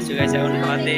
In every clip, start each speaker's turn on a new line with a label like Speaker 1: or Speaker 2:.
Speaker 1: চাচু গেছে এখন খাওয়াতে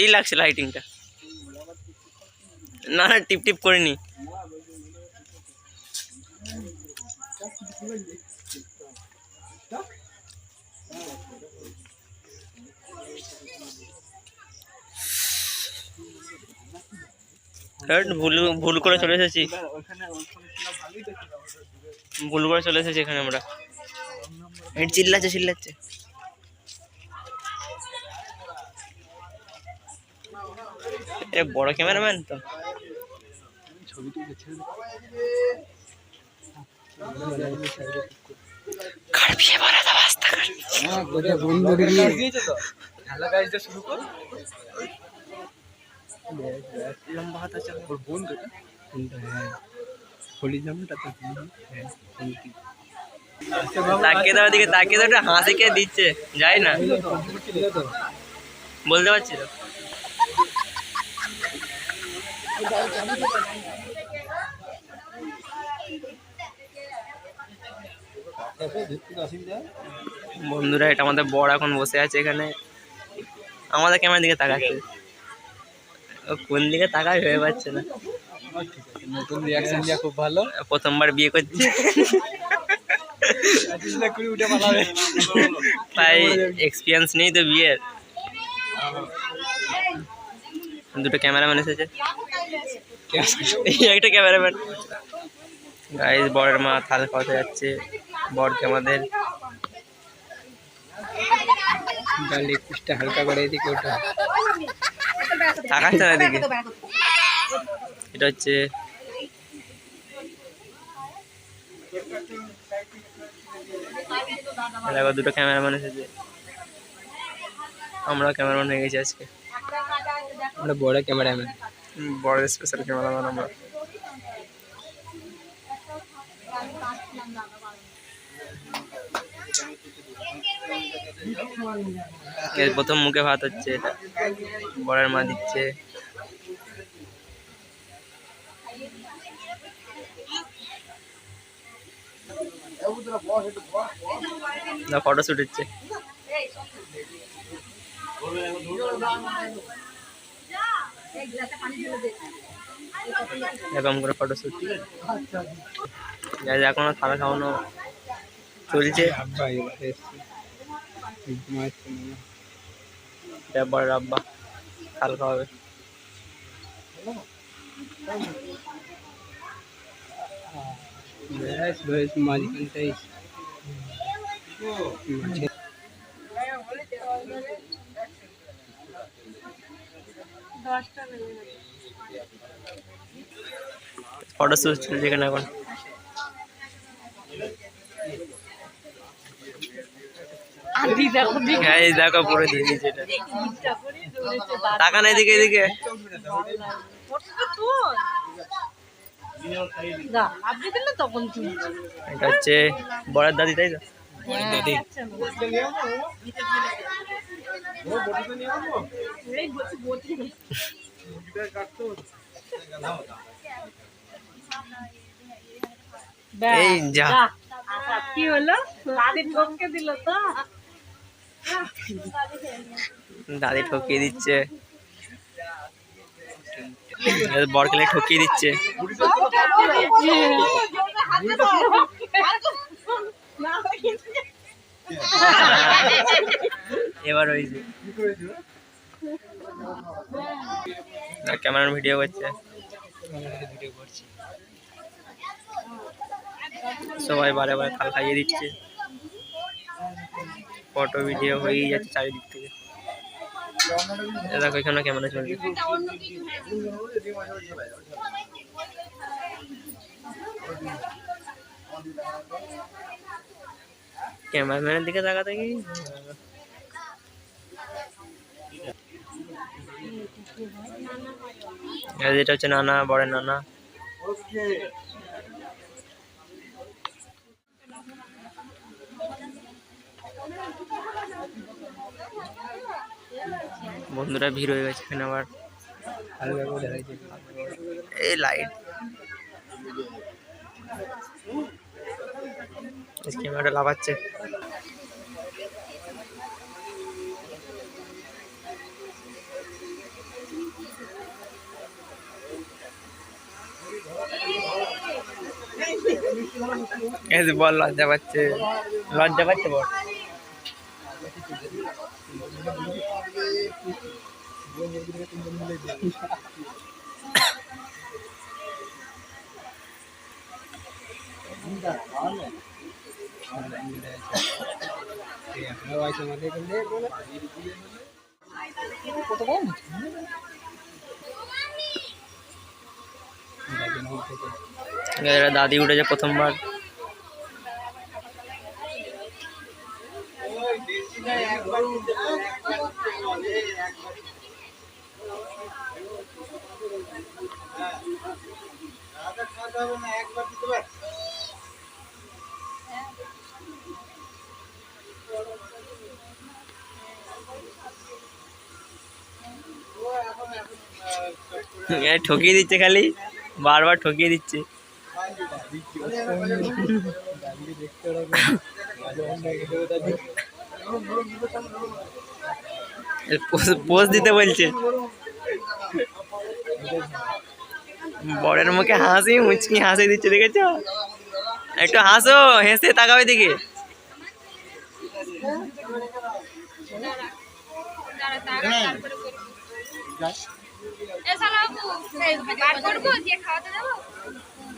Speaker 1: সেই লাগছে লাইটিংটা না না, টিপ টিপ করিনি। ভুল ভুল করে চলে এসেছি। ভুল করে চলে এসেছি এখানে আমরা। চিল্লাচ্ছে চিল্লাচ্ছে। এ বড় ক্যামেরাম্যান তো। কাড়বিয়ে ভরা দাও আস্তে করে। লম্বা হাত আছে ওর বোন তো তাকিয়ে দাও দিকে তাকিয়ে দাও হাসি কে দিচ্ছে। যাই না। বলতে পারছি তো? বন্ধুরা এটা আমাদের বড় এখন বসে আছে এখানে। আমাদের ক্যামেরার দিকে তাকাচ্ছে। ও কোন দিকে তাকাই হয়ে পাচ্ছে না।
Speaker 2: নতুন রিয়াকশন দিয়া খুব ভালো।
Speaker 1: প্রথমবার বিয়ে করছে। তাই এক্সপিরিয়েন্স নেই তো বিয়ের। দুটো ক্যামেরাম্যান এসেছে। একটা ক্যামেরাম্যান। গাইজ বরের মা থাল খাওয়াতে যাচ্ছে। বরকে আমাদের
Speaker 2: একুশটা হালকা করে এদিকে ওটা।
Speaker 1: না এদিকে। এটা হচ্ছে দেখো, দুটো ক্যামেরাম্যান এসেছে। আমরা ক্যামেরাম্যান হয়ে গেছি আজকে।
Speaker 2: আমরা বড় ক্যামেরাম্যান।
Speaker 1: বড় স্পেশাল ক্যামেরাম্যান আমরা। প্রথম মুখে ভাত হচ্ছে এটা? বড়ের মা দিচ্ছে। না ফটো শুট হচ্ছে। এরকম করে ফটো শুট এখনও খানা খাওয়ানো চলছে। এটা আব্বা খাল খাওয়াবে।
Speaker 2: মাঝখানটাই। মাঝে
Speaker 1: ফটো শুট চলছে এখানে। এখন হ্যাঁ দেখো পুরো দিয়ে দিয়েছে এটা। টাকা নেই এদিকে এদিকে। এটা হচ্ছে বড়ের দাদি তাই তো?
Speaker 2: দাদি।
Speaker 1: এই যা।
Speaker 3: কি হলো দিল তো
Speaker 1: দাদি ঠকিয়ে দিচ্ছে। বরকেলে ঠকিয়ে দিচ্ছে। এবার হয়েছে ক্যামেরার ভিডিও করছে
Speaker 2: ভিডিও করছি।
Speaker 1: সবাই বারে বারে থাল খাইয়ে দিচ্ছে। ফটো, ভিডিও হয়েই যাচ্ছে চারিদিক থেকে। দেখো, এখানে ক্যামেরা চলছে। ক্যামেরাম্যানের দিকে তাকাতে কি এটা হচ্ছে নানা বড়ের নানা। বন্ধুরা, ভিড় হয়ে গেছে এখানে আবার। এই লাইট ক্যামেরাটা লাফাচ্ছে। এই বল লজ্জা পাচ্ছে। লজ্জা পাচ্ছে বল।
Speaker 2: কত
Speaker 1: দাদি উঠেছে প্রথমবার। ঠকিয়ে দিচ্ছে খালি বারবার ঠকিয়ে দিচ্ছে। পোজ দিতে বলছে। বরের মুখে হাসি মুচকি হাসি দিচ্ছে দেখেছ? একটু হাসো হেসে তাকাবে দিকে
Speaker 3: এ শালা বাবু, বার করব দিয়ে খাওয়াতে যাব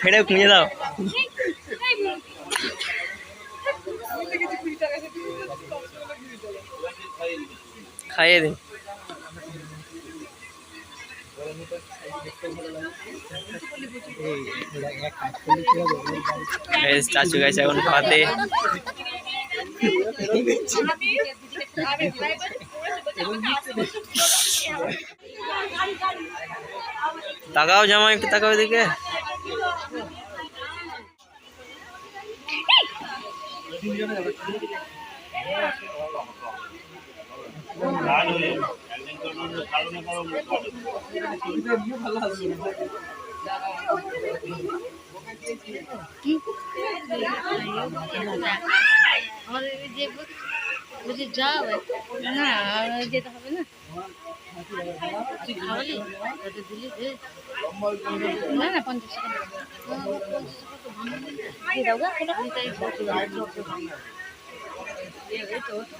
Speaker 1: ফেড়ে গুঁজে দাও খাইয়ে দিন চাচু গেছে এখন খাওয়াতে তাকাও জামা একটু তাকাও এদিকে।
Speaker 3: আমাদের যে বলছি যাও না যেতে হবে না না না, পঞ্চাশ টাকা দিয়ে দাও গা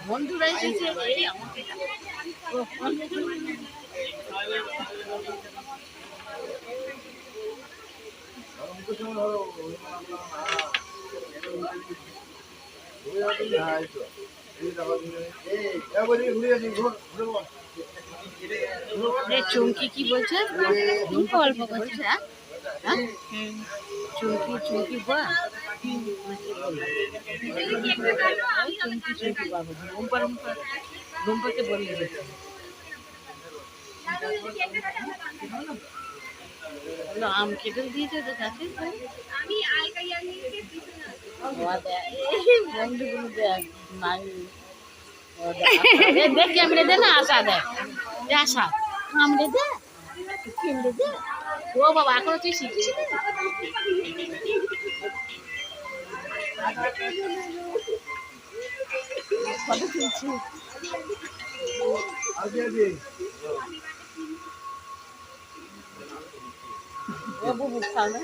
Speaker 3: বন্ধুরা এসেছে, এই আমাকে। রে চুমকি কি বলছে? অল্প করছে হ্যাঁ? হ্যাঁ? চুমকি চুমকি বা? আম কেটে দিয়েছে তো কাছে আমি দেখ দেখ ক্যামেরা দে না আশা দে আশা দে কেমড়ে দে ও বাবা এখনও তুই শিখছিস ও বুবু সামনে